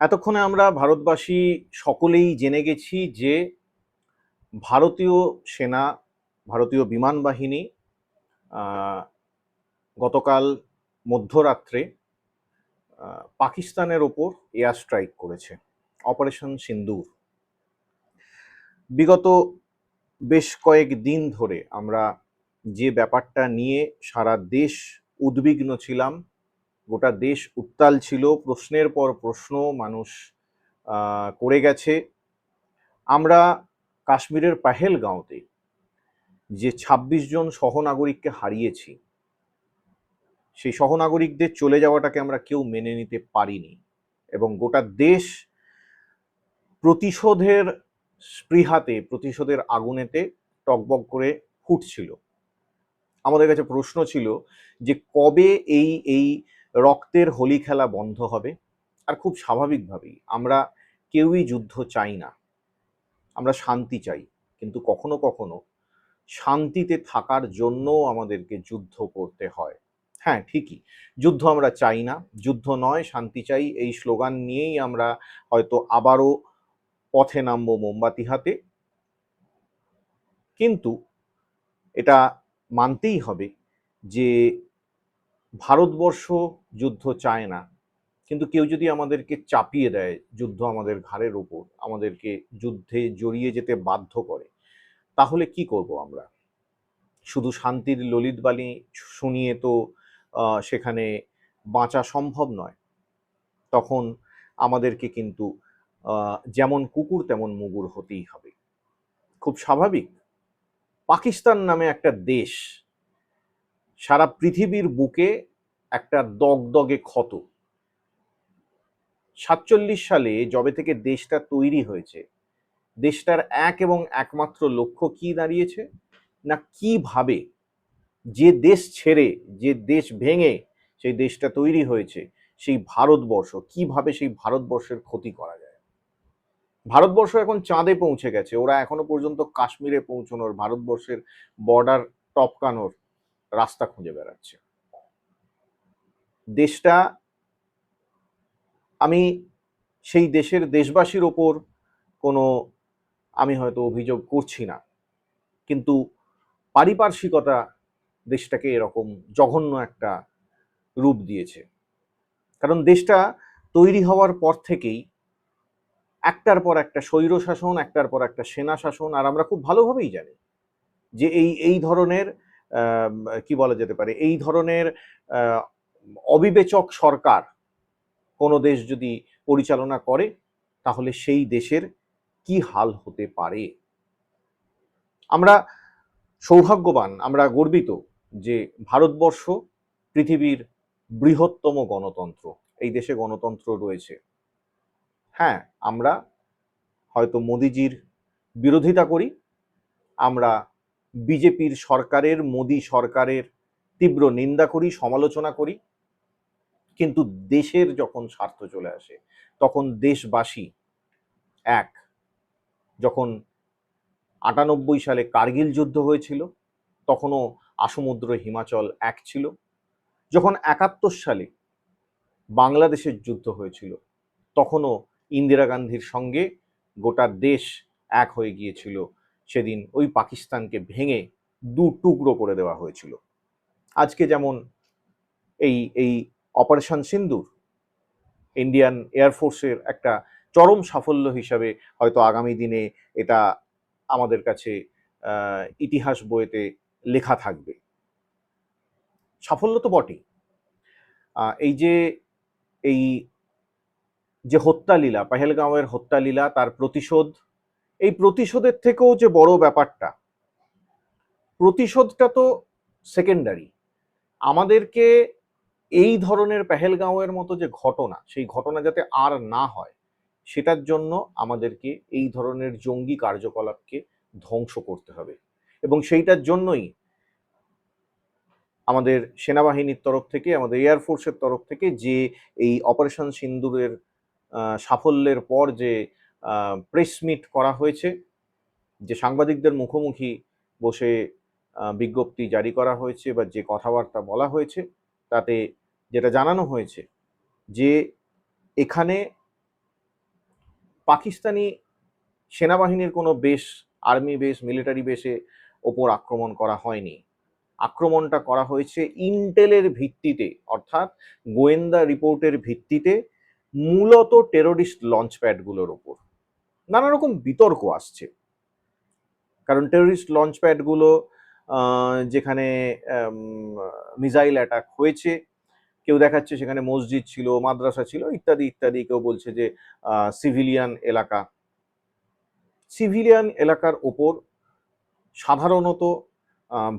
এতক্ষণে আমরা ভারতবাসী সকলেই জেনে গেছি যে ভারতীয় সেনা, ভারতীয় বিমান বাহিনী গতকাল মধ্যরাত্রে পাকিস্তানের ওপর এয়ার স্ট্রাইক করেছে, অপারেশন সিন্দুর। বিগত বেশ কয়েক দিন ধরে আমরা যে ব্যাপারটা নিয়ে সারা দেশ উদ্বিগ্ন ছিলাম গোটা দেশ উত্তাল ছিল, প্রশ্নের পর প্রশ্ন মানুষ করে গেছে। আমরা কাশ্মীরের পাহেলগাঁওতে যে ২৬ জন সহনাগরিককে হারিয়েছি, সেই সহনাগরিকদের চলে যাওয়াটাকে আমরা কেউ মেনে নিতে পারিনি এবং গোটা দেশ প্রতিশোধের স্পৃহাতে, প্রতিশোধের আগুনেতে টকবক করে ফুটছিল। আমাদের কাছে প্রশ্ন ছিল যে কবে এই এই রক্তের হোলি খেলা বন্ধ হবে। আর খুব স্বাভাবিকভাবেই আমরা কেউই যুদ্ধ চাই না। আমরা শান্তি চাই। কিন্তু কখনো কখনো শান্তিতে থাকার জন্য আমাদেরকে যুদ্ধ করতে হয়। হ্যাঁ ঠিকই। যুদ্ধ আমরা চাই না। যুদ্ধ নয়, শান্তি চাই। এই স্লোগান নিয়েই আমরা হয়তো আবারও পথে নামবো মোমবাতি হাতে। কিন্তু এটা মানতেই হবে যে ভারতবর্ষ যুদ্ধ চায় না। কিন্তু কেউ যদি আমাদেরকে চাপিয়ে দেয় যুদ্ধ আমাদের ঘাড়ের ওপর, আমাদেরকে যুদ্ধে জড়িয়ে যেতে বাধ্য করে, তাহলে কি করব আমরা? শুধু শান্তির ললিত বাণী শুনিয়ে তো সেখানে বাঁচা সম্ভব নয়। তখন আমাদেরকে কিন্তু যেমন কুকুর তেমন মুগুর হতেই হবে। খুব স্বাভাবিক। পাকিস্তান নামে একটা দেশ সারা পৃথিবীর বুকে একটা দগদগে ক্ষত। সাতচল্লিশ সালে যবে থেকে দেশটা তৈরি হয়েছে, দেশটার এক এবং একমাত্র লক্ষ্য কি দাঁড়িয়েছে? না কীভাবে যে দেশ ছেড়ে, যে দেশ ভেঙে সেই দেশটা তৈরি হয়েছে, সেই ভারতবর্ষ, কীভাবে সেই ভারতবর্ষের ক্ষতি করা যায়? ভারতবর্ষ এখন চাঁদে পৌঁছে গেছে, ওরা এখনও পর্যন্ত কাশ্মীরে পৌঁছানোর, ভারতবর্ষের বর্ডার টপকানোর রাস্তা খুঁজে বেড়াচ্ছে। দেশটা, আমি সেই দেশের দেশবাসীর ওপর কোনো, আমি হয়তো অভিযোগ করছি না। কিন্তু পারিপার্শ্বিকতা দেশটাকে এরকম জঘন্য একটা রূপ দিয়েছে। কারণ দেশটা তৈরি হওয়ার পর থেকেই একটার পর একটা স্বৈর শাসন, একটার পর একটা সেনা শাসন, আর আমরা খুব ভালোভাবেই জানি যে এই এই ধরনের কি বলা যেতে পারে? এই ধরনের অবিবেচক সরকার কোনো দেশ যদি পরিচালনা করে, তাহলে সেই দেশের কি হাল হতে পারে? আমরা সৌভাগ্যবান, আমরা গর্বিত যে ভারতবর্ষ পৃথিবীর বৃহত্তম গণতন্ত্র, এই দেশে গণতন্ত্র রয়েছে। হ্যাঁ আমরা হয়তো মোদিজির বিরোধিতা করি, আমরা বিজেপির সরকারের, মোদি সরকারের তীব্র নিন্দা করি, সমালোচনা করি। কিন্তু দেশের যখন স্বার্থ চলে আসে, তখন দেশবাসী এক, যখন আটানব্বই সালে কার্গিল যুদ্ধ হয়েছিল, তখনও আসমুদ্র হিমাচল এক ছিল। যখন একাত্তর সালে বাংলাদেশের যুদ্ধ হয়েছিল, তখনও ইন্দিরা গান্ধীর সঙ্গে গোটা দেশ এক হয়ে গিয়েছিল সেদিন ওই পাকিস্তানকে ভেঙে দু টুকরো করে দেওয়া হয়েছিল। আজকে যেমন এই এই অপারেশন সিন্দুর, ইন্ডিয়ান এয়ারফোর্সের একটা চরম সাফল্য হিসাবে হয়তো আগামী দিনে এটা আমাদের কাছে ইতিহাস বইতে লেখা থাকবে। সাফল্য তো বটেই। এই যে এই যে হত্যালীলা, পেহেলগাঁওয়ের হত্যালীলা, তার প্রতিশোধ এই প্রতিশোধের থেকেও যে বড় ব্যাপারটা, প্রতিশোধটা তো সেকেন্ডারি আমাদেরকে এই ধরনের পেহেলগাঁওয়ের মতো যে ঘটনা, সেই ঘটনা যাতে আর না হয়, সেটার জন্য আমাদেরকে এই ধরনের জঙ্গি কার্যকলাপকে ধ্বংস করতে হবে। এবং সেইটার জন্যই আমাদের সেনাবাহিনীর তরফ থেকে, আমাদের এয়ারফোর্সের তরফ থেকে যে এই অপারেশন সিন্দুরের সাফল্যের পর যে প্রেস মিট করা হয়েছে, যে সাংবাদিকদের মুখোমুখি বসে বিজ্ঞপ্তি জারি করা হয়েছে বা যে কথাবার্তা বলা হয়েছে, তাতে যেটা জানানো হয়েছে যে এখানে পাকিস্তানি সেনাবাহিনীর কোনো বেশ আর্মি বেস মিলিটারি বেসে ওপর আক্রমণ করা হয়নি। আক্রমণটা করা হয়েছে ইন্টেলের ভিত্তিতে, অর্থাৎ গোয়েন্দা রিপোর্টের ভিত্তিতে, মূলত টেরোরিস্ট লঞ্চ প্যাডগুলোর ওপর। নানা রকম বিতর্ক আসছে। কারণ টেরোরিস্ট লঞ্চ প্যাডগুলো যেখানে মিসাইল অ্যাটাক হয়েছে, কেউ দেখাচ্ছে সেখানে মসজিদ ছিল, মাদ্রাসা ছিল, ইত্যাদি ইত্যাদি। কেউ বলছে যে সিভিলিয়ান এলাকা। সিভিলিয়ান এলাকার ওপর সাধারণত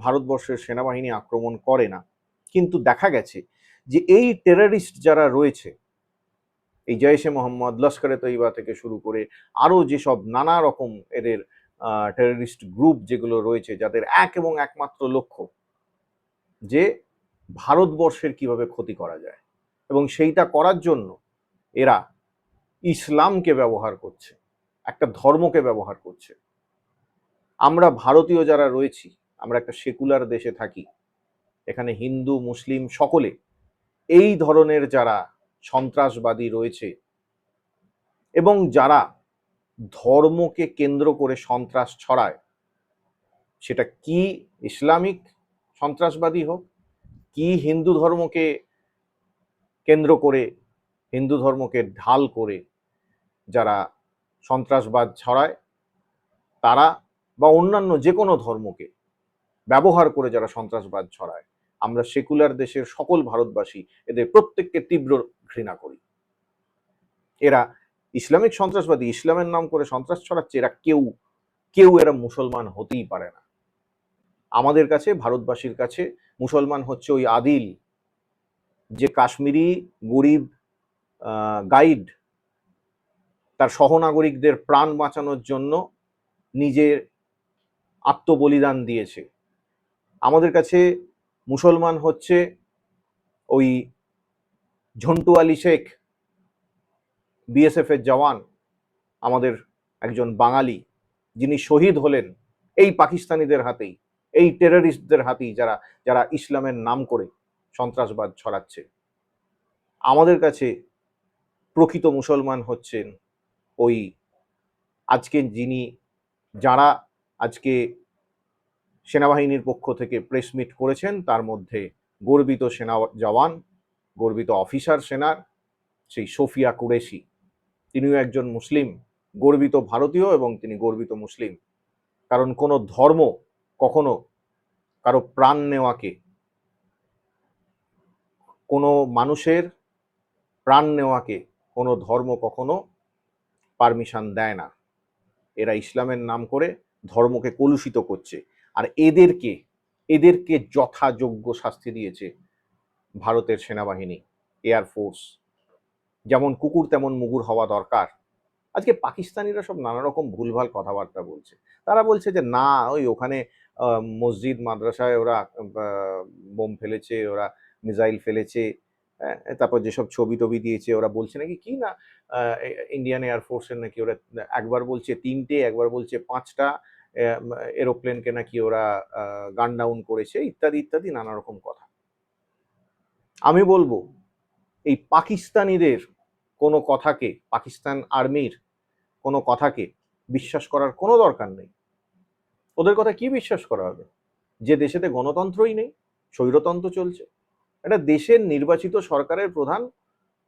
ভারতবর্ষের সেনাবাহিনী আক্রমণ করে না। কিন্তু দেখা গেছে যে, এই টেরারিস্ট যারা রয়েছে এই জয়েশে মোহাম্মদ, লস্করে তৈবা থেকে শুরু করে আরও যেসব নানা রকম এদের টেররিস্ট গ্রুপ যেগুলো রয়েছে, যাদের এক এবং একমাত্র লক্ষ্য যে ভারতবর্ষের কীভাবে ক্ষতি করা যায় এবং সেইটা করার জন্য এরা ইসলামকে ব্যবহার করছে, একটা ধর্মকে ব্যবহার করছে। আমরা ভারতীয় যারা রয়েছি, আমরা একটা সেকুলার দেশে থাকি, এখানে হিন্দু, মুসলিম সকলে এই ধরনের যারা সন্ত্রাসবাদী রয়েছে। এবং যারা ধর্মকে কেন্দ্র করে সন্ত্রাস ছড়ায়, সেটা কি ইসলামিক সন্ত্রাসবাদী হোক, কি হিন্দু ধর্মকে কেন্দ্র করে, হিন্দু ধর্মকে ঢাল করে যারা সন্ত্রাসবাদ ছড়ায়, তারা বা অন্যান্য যে কোনো ধর্মকে ব্যবহার করে যারা সন্ত্রাসবাদ ছড়ায়, আমরা সেকুলার দেশের সকল ভারতবাসী, এদের প্রত্যেককে তীব্র ঘৃণা করি। এরা ইসলামিক সন্ত্রাসবাদী, ইসলামের নাম করে সন্ত্রাস ছড়াচ্ছে, এরা কেউ কেউ এরা মুসলমান হতেই পারে না। আমাদের কাছে, ভারতবাসীর কাছে মুসলমান হচ্ছে ওই আদিল, যে কাশ্মীরি গরিব গাইড, তার সহনাগরিকদের প্রাণ বাঁচানোর জন্য নিজের আত্মবলিদান দিয়েছে। আমাদের কাছে মুসলমান হচ্ছে ওই ঝন্টু আলী শেখ বিএসএফ এর জওয়ান, আমাদের একজন বাঙালি, যিনি শহীদ হলেন এই পাকিস্তানিদের হাতেই, এই টেররিস্টদের হাতেই যারা যারা ইসলামের নাম করে সন্ত্রাসবাদ ছড়াচ্ছে। আমাদের কাছে প্রকৃত মুসলমান হচ্ছেন ওই আজকে যিনি, যারা আজকে সেনাবাহিনীর পক্ষ থেকে প্রেস মিট করেছেন, তার মধ্যে গর্বিত সেনা জওয়ান গর্বিত অফিসার সেনার, সেই সোফিয়া কুরেশি। তিনিও একজন মুসলিম, গর্বিত ভারতীয় এবং তিনি গর্বিত মুসলিম। কারণ কোনো ধর্ম কখনো কারও প্রাণ নেওয়াকে, কোনো মানুষের প্রাণ নেওয়াকে কোনো ধর্ম কখনো পারমিশন দেয় না। এরা ইসলামের নাম করে ধর্মকে কলুষিত করছে। আর এদেরকে এদেরকে যথাযোগ্য শাস্তি দিয়েছে ভারতের সেনাবাহিনী এয়ারফোর্স যেমন কুকুর তেমন মুগুর হওয়া দরকার। আজকে পাকিস্তানিরা সব নানা রকম ভুলভাল কথাবার্তা বলছে। তারা বলছে যে না ওই ওখানে মসজিদ মাদ্রাসায় ওরা বোম ফেলেছে ওরা মিসাইল ফেলেছে হ্যাঁ, তারপর যেসব ছবি টবি দিয়েছে ওরা বলছে নাকি কি না ইন্ডিয়ান এয়ারফোর্সের নাকি ওরা একবার বলছে তিনটে একবার বলছে পাঁচটা এরোপ্লেনকে নাকি ওরা গান ডাউন করেছে ইত্যাদি ইত্যাদি নানা রকম কথা। আমি বলব, এই পাকিস্তানিদের কোনো কথাকে, পাকিস্তান আর্মির কোনো কথাকে বিশ্বাস করার কোনো দরকার নেই। ওদের কথা কি বিশ্বাস করা হবে? যে দেশেতে গণতন্ত্রই নেই, স্বৈরতন্ত্র চলছে। একটা দেশের নির্বাচিত সরকারের প্রধান,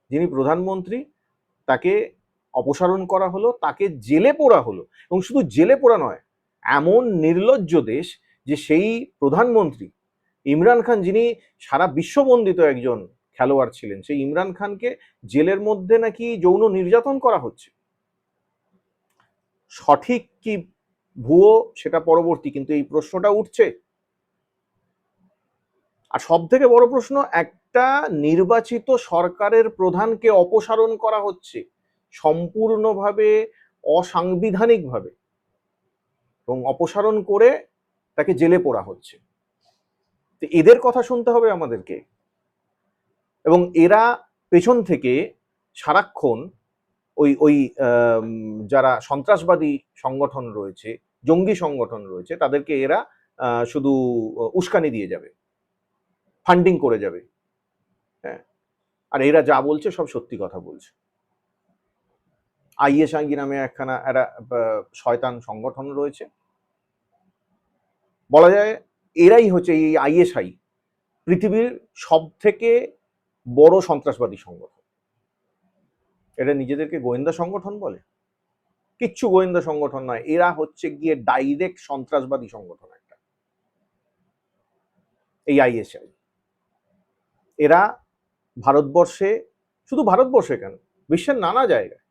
যিনি প্রধানমন্ত্রী, তাকে অপসারণ করা হলো, তাকে জেলে পোড়া হলো। এবং শুধু জেলে পোড়া নয়, এমন নির্লজ্জ দেশ যে সেই প্রধানমন্ত্রী ইমরান খান যিনি সারা বিশ্ববন্দিত একজন খেলোয়াড় ছিলেন, সেই ইমরান খানকে জেলের মধ্যে নাকি যৌন নির্যাতন করা হচ্ছে? সঠিক কি ভুয়ো সেটা পরবর্তী, কিন্তু এই প্রশ্নটা উঠছে। আর সব থেকে বড় প্রশ্ন, একটা নির্বাচিত সরকারের প্রধানকে অপসারণ করা হচ্ছে সম্পূর্ণভাবে, অসাংবিধানিকভাবে এবং অপসারণ করে তাকে জেলে পোড়া হচ্ছে। তো এদের কথা শুনতে হবে আমাদেরকে। এবং এরা পেছন থেকে সারাক্ষণ ওই ওই যারা সন্ত্রাসবাদী সংগঠন রয়েছে, জঙ্গি সংগঠন রয়েছে, তাদেরকে এরা শুধু উস্কানি দিয়ে যাবে। ফান্ডিং করে যাবে। হ্যাঁ। আর এরা যা বলছে সব সত্যি কথা বলছে। আইএসআই নামে একখানা, একটা শয়তান সংগঠন রয়েছে। বলা যায় এরাই হচ্ছে এই আইএসআই, পৃথিবীর সব থেকে বড় সন্ত্রাসবাদী সংগঠন। এটা নিজেদেরকে গোয়েন্দা সংগঠন বলে? কিচ্ছু গোয়েন্দা সংগঠন নয়, এরা হচ্ছে গিয়ে ডাইরেক্ট সন্ত্রাসবাদী সংগঠন একটা। এই আইএসআই। এরা ভারতবর্ষে, শুধু ভারতবর্ষে কেন, বিশ্বের নানা জায়গায়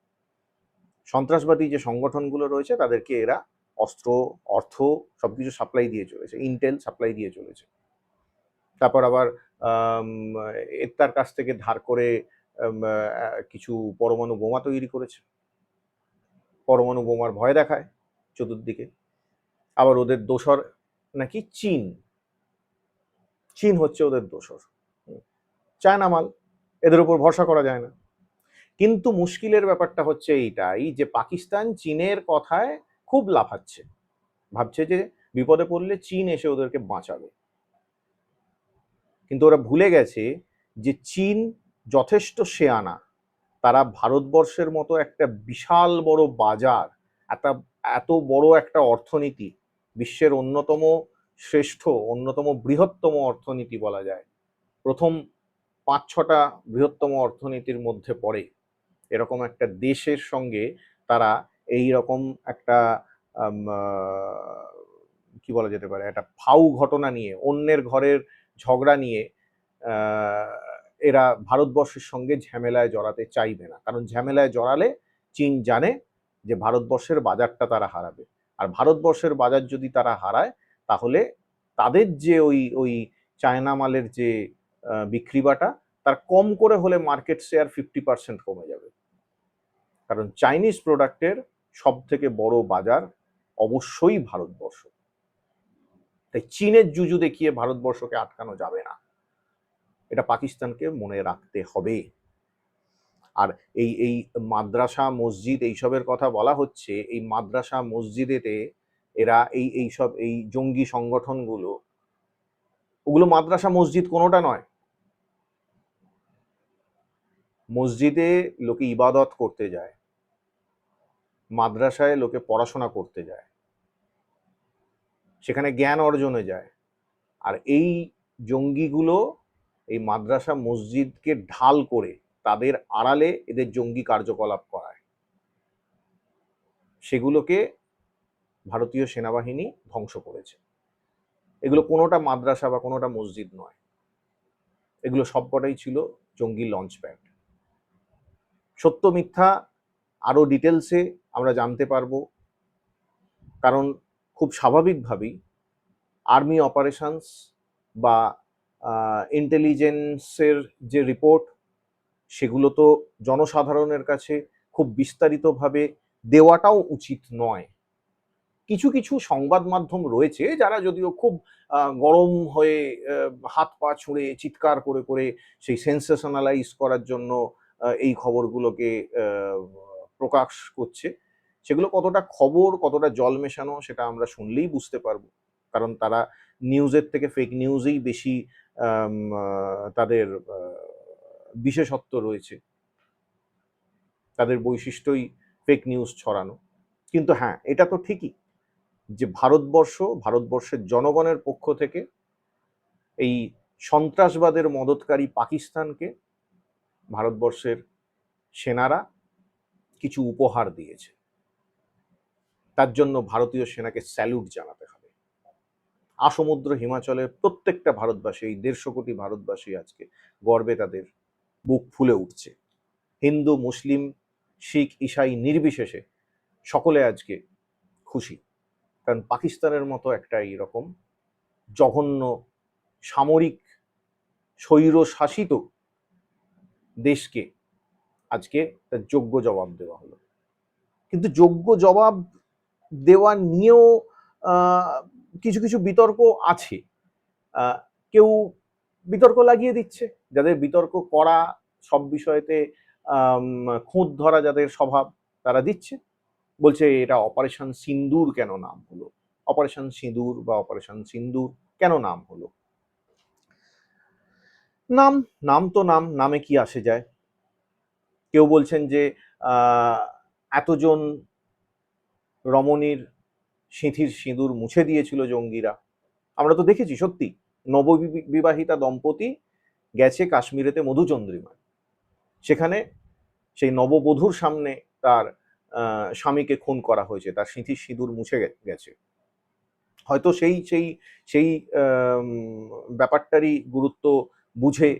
সন্ত্রাসবাদী যে সংগঠনগুলো রয়েছে, তাদেরকে এরা অস্ত্র, অর্থ সবকিছু সাপ্লাই দিয়ে চলেছে। ইন্টেল সাপ্লাই দিয়ে চলেছে। তারপর আবার এর কাছ থেকে ধার করে কিছু পরমাণু বোমা তৈরি করেছে। পরমাণু বোমার ভয় দেখায় চতুর্দিকে। আবার ওদের দোসর নাকি চীন। চীন হচ্ছে ওদের দোসর। চায়না মাল, এদের উপর ভরসা করা যায় না। কিন্তু মুশকিলের ব্যাপারটা হচ্ছে এইটাই যে পাকিস্তান চীনের কথায় খুব লাফাচ্ছে। ভাবছে যে বিপদে পড়লে চীন এসে ওদেরকে বাঁচাবে। কিন্তু ওরা ভুলে গেছে যে চীন যথেষ্ট শেয়ানা তারা ভারতবর্ষের মতো একটা বিশাল বড় বাজার একটা এত বড় একটা অর্থনীতি, বিশ্বের অন্যতম শ্রেষ্ঠ, অন্যতম বৃহত্তম অর্থনীতি বলা যায়। প্রথম পাঁচ, ছটা বৃহত্তম অর্থনীতির মধ্যে পড়ে। এরকম একটা দেশের সঙ্গে তারা এই রকম একটা কি বলা যেতে পারে, একটা ফাউ ঘটনা নিয়ে, অন্যের ঘরের ঝগড়া নিয়ে এরা ভারতবর্ষের সঙ্গে ঝামেলায় জড়াতে চাইবে না। কারণ ঝামেলায় জড়ালে চীন জানে যে ভারতবর্ষের বাজারটা তারা হারাবে। আর ভারতবর্ষের বাজার যদি তারা হারায়, তাহলে তাদের যে ওই ওই চায়না মালের যে বিক্রিবাটা, তার কম করে হলে মার্কেট শেয়ার ফিফটি পার্সেন্ট কমে যাবে। কারণ চাইনিজ প্রোডাক্টের সব থেকে বড় বাজার অবশ্যই ভারতবর্ষ। তাই চীনের জুজু দেখিয়ে ভারতবর্ষকে আটকানো যাবে না। এটা পাকিস্তানকে মনে রাখতে হবে। আর এই এই মাদ্রাসা, মসজিদ এইসবের কথা বলা হচ্ছে, এই মাদ্রাসা, মসজিদেতে এরা এই এই সব, এই জঙ্গি সংগঠনগুলো, ওগুলো মাদ্রাসা, মসজিদ কোনোটা নয়। মসজিদে লোকে ইবাদত করতে যায়। মাদ্রাসায় লোকে পড়াশোনা করতে যায়। সেখানে জ্ঞান অর্জনে যায়। আর এই জঙ্গিগুলো এই মাদ্রাসা মসজিদকে ঢাল করে তাদের আড়ালে এদের জঙ্গি কার্যকলাপ করায়। সেগুলোকে ভারতীয় সেনাবাহিনী ধ্বংস করেছে। এগুলো কোনোটা মাদ্রাসা বা কোনোটা মসজিদ নয়। এগুলো সবকটাই ছিল জঙ্গি লঞ্চ প্যাড। সত্য মিথ্যা আরও ডিটেলসে আমরা জানতে পারব। কারণ খুব স্বাভাবিকভাবেই আর্মি অপারেশনস বা ইন্টেলিজেন্সের যে রিপোর্ট সেগুলো তো জনসাধারণের কাছে খুব বিস্তারিতভাবে দেওয়াটাও উচিত নয়। কিছু কিছু সংবাদ মাধ্যম রয়েছে যারা যদিও খুব গরম হয়ে হাত পা ছুঁড়ে, চিৎকার করে করে সেই সেন্সেশনালাইজ করার জন্য এই খবরগুলোকে প্রকাশ করছে। সেগুলো কতটা খবর, কতটা জল মেশানো সেটা আমরা শুনলেই বুঝতে পারব। কারণ তারা নিউজের থেকে ফেক নিউজেই বেশি তাদের বিশেষত্ব রয়েছে। তাদের বৈশিষ্ট্যই ফেক নিউজ ছড়ানো। কিন্তু হ্যাঁ এটা তো ঠিকই যে ভারতবর্ষ, ভারতবর্ষের জনগণের পক্ষ থেকে এই সন্ত্রাসবাদের মদতকারী পাকিস্তানকে ভারতবর্ষের সেনারা কিছু উপহার দিয়েছে। তার জন্য ভারতীয় সেনাকে স্যালুট জানাতে হবে। আসমুদ্র হিমাচলের প্রত্যেকটা ভারতবাসী, এই দেড়শো কোটি ভারতবাসী আজকে গর্বে তাদের বুক ফুলে উঠছে। হিন্দু, মুসলিম, শিখ, ইসাই নির্বিশেষে সকলে আজকে খুশি। কারণ পাকিস্তানের মতো একটা এইরকম জঘন্য সামরিক স্বৈরশাসিত দেশকে আজকে তার যোগ্য জবাব দেওয়া হলো। কিন্তু যোগ্য জবাব দেওয়া নিয়েও কিছু কিছু বিতর্ক আছে। কেউ বিতর্ক লাগিয়ে দিচ্ছে। যাদের বিতর্ক করা সব বিষয়েতে খুঁত ধরা যাদের স্বভাব তারা দিচ্ছে। বলছে, এটা অপারেশন সিন্দুর কেন নাম হলো? অপারেশন সিঁদুর বা অপারেশন সিন্দুর কেন নাম হলো? নাম নাম তো নাম, নামে কি আসে যায়? কেউ বলছেন যে এতজন রমণীর সিঁথির সিঁদুর মুছে দিয়েছিল জঙ্গিরা। আমরা তো দেখেছি, সত্যি, নববিবাহিতা দম্পতি গেছে কাশ্মীরেতে মধুচন্দ্রিমায়। সেখানে সেই নববধূর সামনে তার স্বামীকে খুন করা হয়েছে, তার সিঁথির সিঁদুর মুছে গেছে। হয়তো সেই সেই সেই ব্যাপারটারই গুরুত্ব বুঝে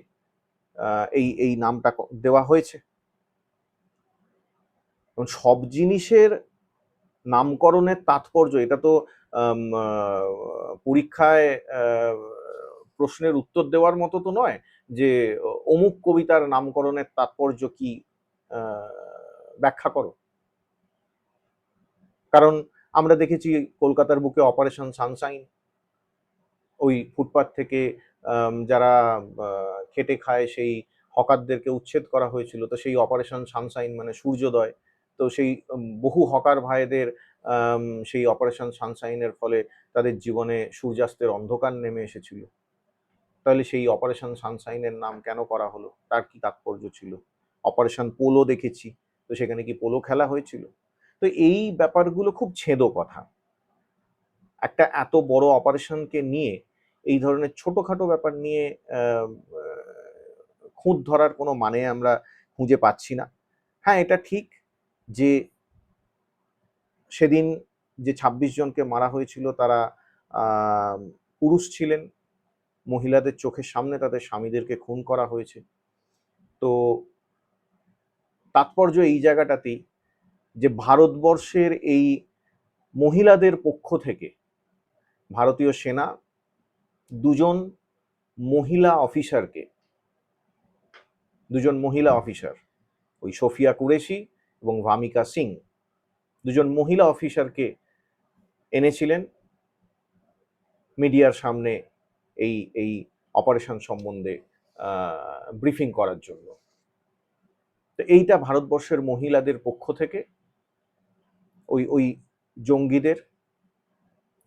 এই এই নামটা দেওয়া হয়েছে। সব জিনিসের নামকরণের তাৎপর্য, এটা তো পরীক্ষায় প্রশ্নের উত্তর দেওয়ার মতো তো নয় যে, অমুক কবিতার নামকরণের তাৎপর্য কি ব্যাখ্যা করো। কারণ আমরা দেখেছি কলকাতার বুকে অপারেশন সানশাইন, ওই ফুটপাত থেকে যারা খেটে খায় সেই হকারদেরকে উচ্ছেদ করা হয়েছিল, তো সেই অপারেশন সানশাইন মানে সূর্যোদয় তো সেই বহু হকার ভাইদের সেই অপারেশন সানশাইনের ফলে তাদের জীবনে সূর্যাস্তের অন্ধকার নেমে এসেছিল। তাহলে সেই অপারেশন সানশাইনের নাম কেন করা হলো? তার কি তাৎপর্য ছিল? অপারেশন পোলো দেখেছি, তো সেখানে কি পোলো খেলা হয়েছিল? তো এই ব্যাপারগুলো খুব ছেদো কথা। একটা এত বড় অপারেশনকে নিয়ে, এই ধরনের ছোটখাটো ব্যাপার নিয়ে খুঁত ধরার কোনো মানে আমরা খুঁজে পাচ্ছি না। হ্যাঁ এটা ঠিক যে সেদিন যে ২৬ জনকে মারা হয়েছিল, তারা পুরুষ ছিলেন। মহিলাদের চোখের সামনে তাদের স্বামীদেরকে খুন করা হয়েছে। তো তাৎপর্য এই জায়গাটাতেই যে ভারতবর্ষের এই মহিলাদের পক্ষ থেকে ভারতীয় সেনা দুজন মহিলা অফিসারকে, দুজন মহিলা অফিসার, ওই সোফিয়া কুরেশি এবং ভামিকা সিং দুজন মহিলা অফিসারকে এনেছিলেন মিডিয়ার সামনে এই এই অপারেশন সম্বন্ধে ব্রিফিং করার জন্য। তো এইটা ভারতবর্ষের মহিলাদের পক্ষ থেকে ওই ওই জঙ্গিদের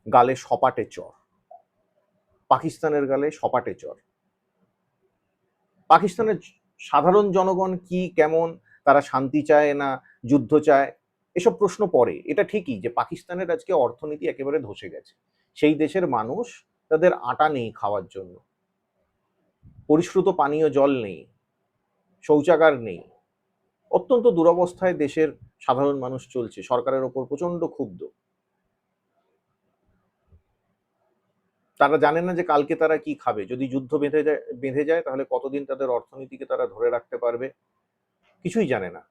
গালে সপাটে চর। পাকিস্তানের গালে সপাটে চর। পাকিস্তানের সাধারণ জনগণ কি, কেমন তারা শান্তি চায় না, যুদ্ধ চায়, এসব প্রশ্ন পড়ে। এটা ঠিকই যে পাকিস্তানের আজকে অর্থনীতি একেবারে ধসে গেছে। সেই দেশের মানুষ তাদের আটা নেই খাওয়ার জন্য। পরিশ্রুত পানীয় জল নেই, শৌচাগার নেই। অত্যন্ত দুরবস্থায় দেশের সাধারণ মানুষ চলছে, সরকারের ওপর প্রচণ্ড ক্ষুব্ধ। তারা জানে না যে কালকে তারা কি খাবে। যদি যুদ্ধ বেঁধে যায় বেঁধে যায়, তাহলে কতদিন তাদের অর্থনীতিকে তারা ধরে রাখতে পারবে? কিছুই জানে না।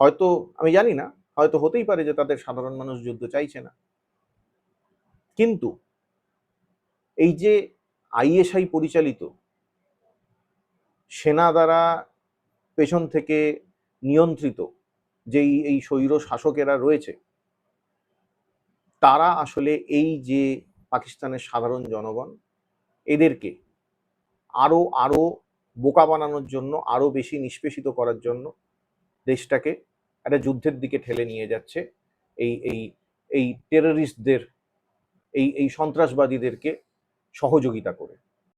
হয়তো, আমি জানি না, হয়তো হতেই পারে যে তাদের সাধারণ মানুষ যুদ্ধ চাইছে না। কিন্তু এই যে আইএসআই পরিচালিত সেনা দ্বারা পেছন থেকে নিয়ন্ত্রিত যেই, এই স্বৈর শাসকেরা রয়েছে, তারা আসলে এই যে পাকিস্তানের সাধারণ জনগণ, এদেরকে আরও আরও বোকা বানানোর জন্য আরও বেশি নিষ্পেষিত করার জন্য দেশটাকে একটা যুদ্ধের দিকে ঠেলে নিয়ে যাচ্ছে। এই এই এই টেররিস্টদের এই এই সন্ত্রাসবাদীদেরকে সহযোগিতা করে।